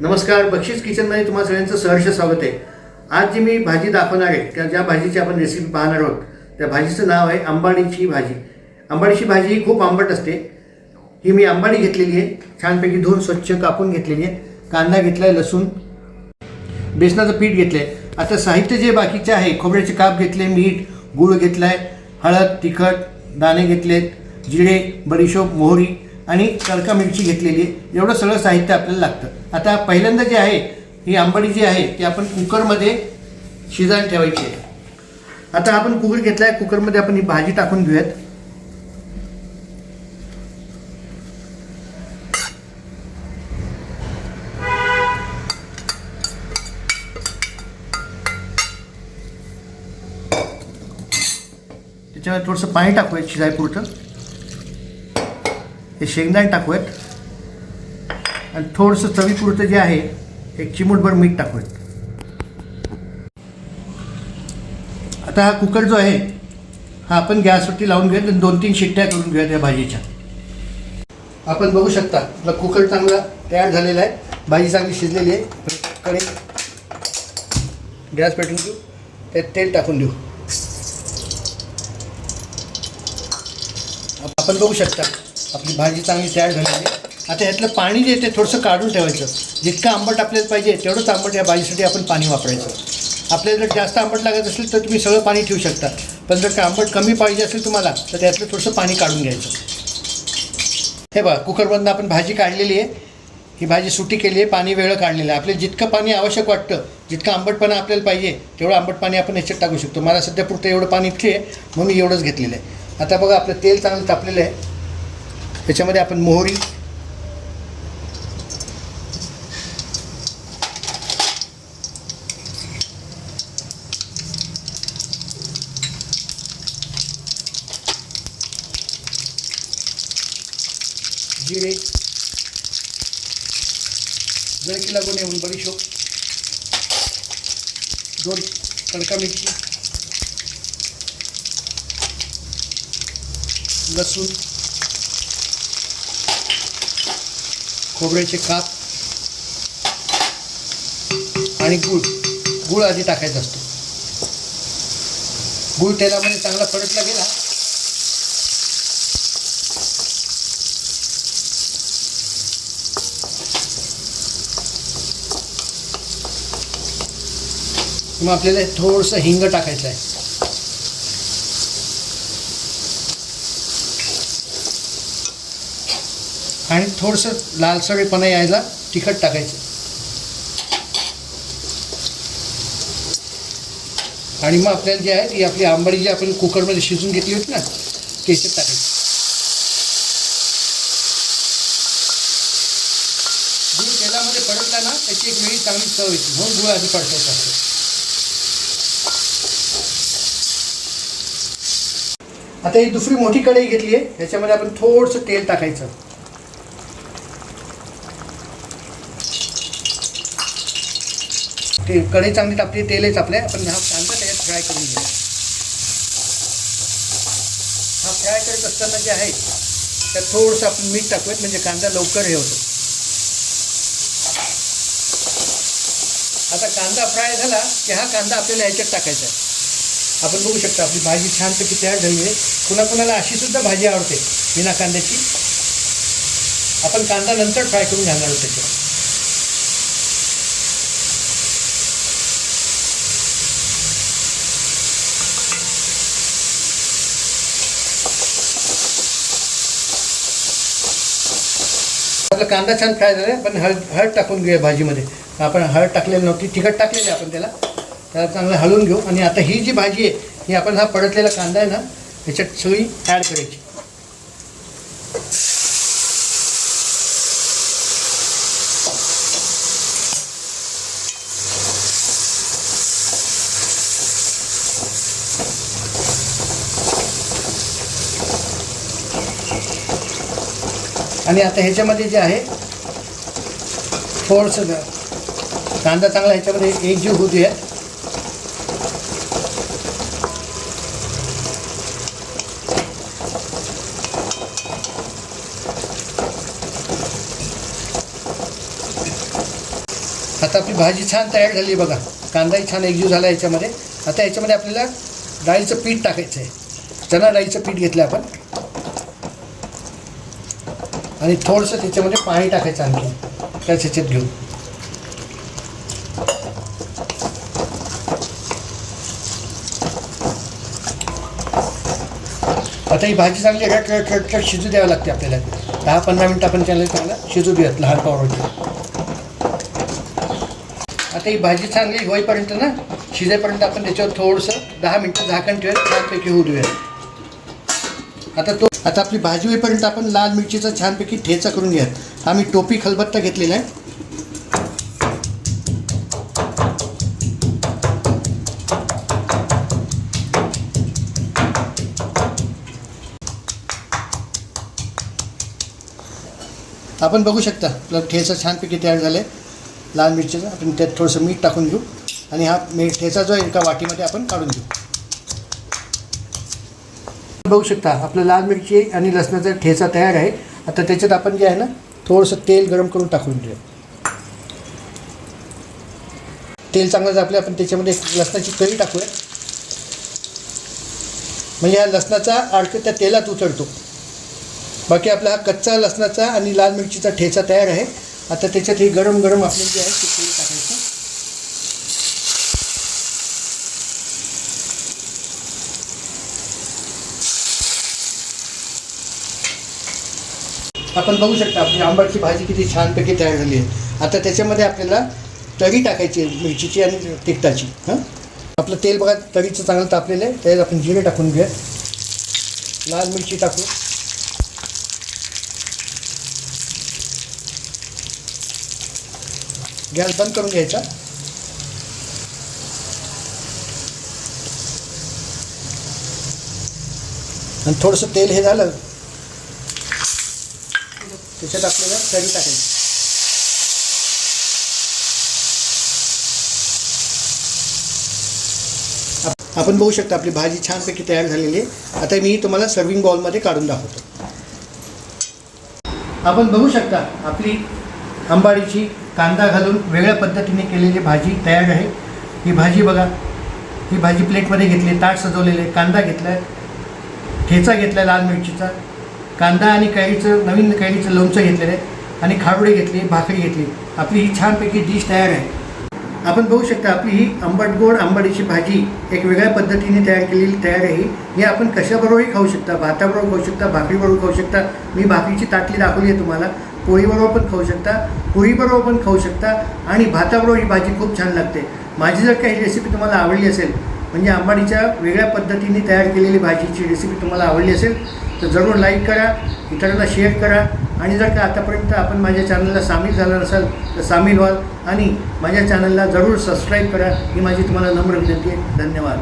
नमस्कार बक्षीस किचनमध्ये तुम्हा सगळ्यांचं सहर्ष स्वागत आहे. आज जी मी भाजी दाखवणार आहे त्या ज्या भाजीची आपण रेसिपी पाहणार आहोत त्या भाजीचं नाव आहे अंबाडीची भाजी. अंबाडीची भाजी ही खूप आंबट असते. ही मी अंबाडी घेतलेली आहे. छानपैकी धुवून स्वच्छ कापून घेतलेली आहे. कांदा घेतला आहे लसूण बेसनाचं पीठ घेतलं आहे आता साहित्य जे बाकीचे आहे खोबऱ्याचे काप घेतले मीठ गूळ घेतला आहे हळद तिखट दाणे घेतलेत जिरे बडीशोप मोहरी आणि तडका मिरची घेतलेली आहे. एवढं सगळं साहित्य आपल्याला लागतं. आता पहिल्यांदा जे आहे ही आंबाडी जी आहे ती आपण कुकरमध्ये शिजायला ठेवायची आहे. आता आपण कुकर घेतला आहे कुकरमध्ये आपण ही भाजी टाकून घेऊयात. त्याच्यामध्ये थोडंसं पाणी टाकूयात शिजायपुरतं. हे शेंगदाणे टाकूयात. आणि थोडंसं चवीपुरतं जे आहे एक चिमूटभर मीठ टाकूयात. आता हा कुकर जो आहे हा आपण गॅसवरती लावून घेऊयात आणि दोन तीन शिट्ट्या करून घेऊयात या भाजीच्या. आपण बघू शकता आपला कुकर चांगला तयार झालेला आहे. भाजी चांगली शिजलेली आहे. कडे गॅस पेटून देऊ त्यात तेल टाकून देऊ. आपण बघू शकता आपली भाजी चांगली तयार झालेली आहे. आता यातलं पाणी जे आहे ते थोडंसं काढून ठेवायचं. जितकं आंबट आपल्याला पाहिजे तेवढंच आंबट या भाजीसाठी आपण पाणी वापरायचं. आपल्याला जर जास्त आंबट लागत असेल तर तुम्ही सगळं पाणी ठेवू शकता. पण जर का आंबट कमी पाहिजे असेल तुम्हाला तर त्यातलं थोडंसं पाणी काढून घ्यायचं. हे बघा कुकरमधनं आपण भाजी काढलेली आहे. ही भाजी सुटी केली आहे पाणी वेगळं काढलेलं आहे. आपल्याला जितकं पाणी आवश्यक वाटतं जितकं आंबटपणा आपल्याला पाहिजे तेवढं आंबट पाणी आपण याच्यात टाकू शकतो. मला सध्या पुरतं एवढं पाणी इतके आहे म्हणून मी एवढंच घेतलेलं आहे. आता बघा आपलं तेल चांगलं तापलेलं आहे. त्याच्यामध्ये आपण मोहरी जिरे जळकी लागून येऊन बडीशोप दोन तडका मिरची लसूण खोबऱ्याचे काप आणि गूळ. गूळ आधी टाकायचा असतो. गूळ तेलामध्ये चांगला परतला गेला मग आपल्याला थोडंसं हिंग टाकायचं आहे. आणि थोडंसं लालसळेपणा यायला तिखट टाकायचं. आणि मग आपल्याला जे आहे ती आपली आंबाडी जी आपण कुकरमध्ये शिजून घेतली होती ना त्याच्यात टाकायची. गुळ तेलामध्ये पडतला ना त्याची एक वेळी चांगली चव येते. म्हणून गुळ आधी पडतायचा आता ही दुसरी मोठी कढई घेतली आहे. याच्यामध्ये आपण थोडंसं तेल टाकायचं. ते कढई चांगली तापली तेलच आपल्या आपण हा कांदा त्याच्यात फ्राय करून घेऊ हा फ्राय करत असताना जे आहे त्यात थोडंसं आपण मीठ टाकूयात म्हणजे कांदा लवकर हे होतो. आता कांदा फ्राय झाला की हा कांदा आपल्याला याच्यात टाकायचा आहे. आपण बघू शकता आपली भाजी छानपैकी तयार झाली आहे. कुणाकुणाला कुणाला अशी सुद्धा भाजी आवडते? बिना कांद्याची. आपण कांदा नंतर फ्राय करून घालणार आहोत त्याच्यावर. आपला कांदा छान फ्राय झाला आहे. पण हळद हळद टाकून घेऊया भाजीमध्ये. आपण हळद टाकलेली नव्हती तिखट टाकलेली आपण त्याला. त्याला चांगलं हलवून घेऊ. आणि आता ही जी भाजी आहे ही आपण हा परतलेला कांदा आहे ना याच्यात सगळी ॲड करायची. आणि आता ह्याच्यामध्ये जे आहे थोडंसं कांदा चांगला ह्याच्यामध्ये एकजीव होऊ द्या आता आपली भाजी छान तयार झाली आहे बघा. कांदाही छान एकजीव झाला याच्यामध्ये. आता याच्यामध्ये आपल्याला डाळीचं पीठ टाकायचं आहे चणा डाळीचं पीठ घेतलं आपण. आणि थोडंसं त्याच्यामध्ये पाणी टाकायचं आणखी त्याच ह्याच्यात घेऊन. आता ही भाजी चांगली रट रट रट रट शिजू द्यावी लागते आपल्याला. दहा पंधरा मिनटं आपण त्याला चांगलं शिजू देऊयात लहान पावरवरती आता ही भाजी चांगली होईपर्यंत ना शिजेपर्यंत आपण त्याच्यावर थोडंसं दहा मिनटं झाकण ठेवूया छानपैकी होऊ देऊयात आता तो आता आपली भाजी होईपर्यंत आपण लाल मिरचीचा छानपैकी ठेचा करून घेऊयात. आम्ही टोपी खलबत्ता घेतलेला आहे. आपण बघू शकता आपला ठेचा छानपैकी तयार झाला आहे लाल मिरचीचा. आपण त्यात थोडंसं मीठ टाकून घेऊ. आणि हा मी ठेचा जो आहे एका वाटीमध्ये आपण काढून घेऊ. बघू शकता आपलं लाल मिरची आणि लसणाचा ठेचा तयार आहे. आता त्याच्यात आपण जे आहे ना थोडंसं तेल गरम करून टाकून घेऊ तेल चांगलं जापलं आपण त्याच्यामध्ये लसणाची कळी टाकूया. म्हणजे हा लसणाचा अर्क त्या तेलात उतरतो. बाकी आपला हा कच्चा लसणाचा आणि लाल मिरचीचा ठेचा तयार आहे. आता त्याच्यात हे गरम गरम आपल्याला जे आहे ते तेल टाकायचं. आपण बघू शकता आपली आंबाची भाजी किती छानपैकी तयार झाली आहे. आता त्याच्यामध्ये आपल्याला तरी टाकायची आहे मिरचीची आणि तिखटाची हां? आपलं तेल बघा तरीचं चांगलं तापलेलं आहे. त्यात आपण जिरे टाकून घेऊया लाल मिरची टाकू गॅस बंद करून घ्यायचा. आणि थोडंसं तेल हे झालं त्याच्यात आपल्याला तरी टाकायची. आपण बघू शकता आपली भाजी छानपैकी तयार झालेली आहे. आता मी तुम्हाला सर्विंग बॉलमध्ये काढून दाखवतो. आपण बघू शकता आपली आंबाडीची कांदा घालून वेगळ्या पद्धतीने केलेली भाजी तयार आहे. ही भाजी बघा. ही भाजी प्लेटमध्ये घेतली ताट सजवलेले कांदा घेतला आहे ठेचा घेतला आहे लाल मिरचीचा कांदा आणि कैरीचं नवीन कैरीचं लोणचं घेतलेलं आहे आणि खारुडी घेतली भाकरी घेतली. आपली ही छानपैकी डिश तयार आहे. आपण बघू शकता आपली ही आंबट गोड आंबाडीची भाजी एक वेगळ्या पद्धतीने तयार केलेली तयार आहे. हे आपण कशाबरोबरही खाऊ शकता भाताबरोबर खाऊ शकता भाकरीबरोबर खाऊ शकता. मी भाकरीची ताटली दाखवली आहे तुम्हाला. पोळीबरोबर पण खाऊ शकता पोळीबरोबर पण खाऊ शकता आणि भाताबरोबर ही भाजी खूप छान लागते. माझी जर काही रेसिपी तुम्हाला आवडली असेल म्हणजे आंबाडीच्या वेगळ्या पद्धतीने तयार केलेली भाजीची रेसिपी तुम्हाला आवडली असेल तर जरूर लाईक करा इतरांना शेअर करा आणि जर का आतापर्यंत आपण माझ्या चॅनलला सामील झाला नसाल तर सामील व्हाल आणि माझ्या चॅनलला जरूर सबस्क्राईब करा. ही माझी तुम्हाला नम्र विनंती आहे. धन्यवाद.